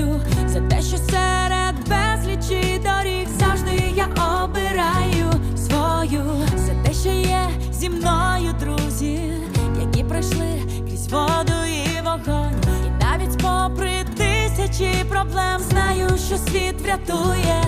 життю, за те, що серед безлічі доріг завжди я обираю свою, за те, що є зі мною друзі, які пройшли крізь воду і вогонь, і навіть попри тисячі проблем знаю, що світ врятує.